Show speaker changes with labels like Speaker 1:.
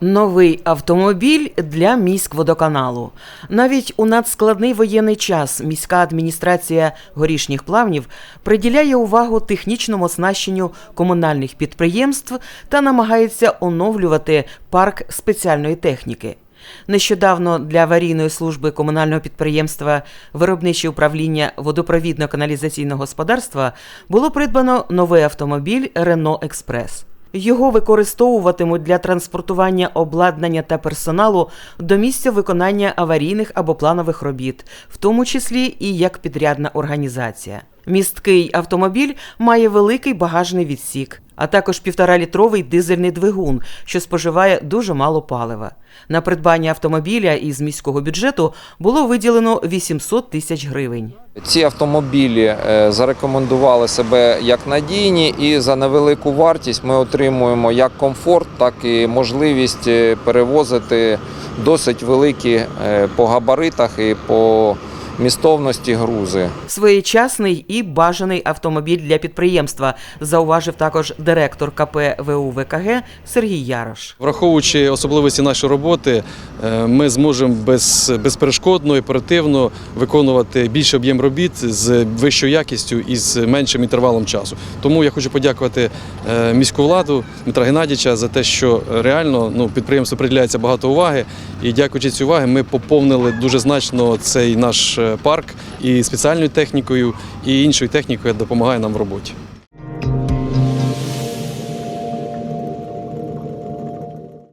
Speaker 1: Новий автомобіль для міськводоканалу. Навіть у надскладний воєнний час міська адміністрація горішніх плавнів приділяє увагу технічному оснащенню комунальних підприємств та намагається оновлювати парк спеціальної техніки. Нещодавно для аварійної служби комунального підприємства Виробниче управління водопровідно-каналізаційного господарства було придбано новий автомобіль Рено Експрес. Його використовуватимуть для транспортування обладнання та персоналу до місця виконання аварійних або планових робіт, в тому числі і як підрядна організація. Місткий автомобіль має великий багажний відсік, а також півторалітровий дизельний двигун, що споживає дуже мало палива. На придбання автомобіля із міського бюджету було виділено 800 тисяч гривень.
Speaker 2: Ці автомобілі е, зарекомендували себе як надійні, і за невелику вартість ми отримуємо як комфорт, так і можливість е, перевозити досить великі е, по габаритах і по містовності грузи.
Speaker 1: Своєчасний і бажаний автомобіль для підприємства, зауважив також директор КП ВУ ВКГ Сергій Ярош.
Speaker 3: Враховуючи особливості нашої роботи, ми зможемо без, безперешкодно і оперативно виконувати більший об'єм робіт з вищою якістю і з меншим інтервалом часу. Тому я хочу подякувати е, міську владу Дмитра Геннадійовича за те, що реально ну, підприємству приділяється багато уваги. І дякуючи цій уваги, ми поповнили дуже значно цей наш е, парк і спеціальною технікою, і іншою технікою, яка допомагає нам в роботі.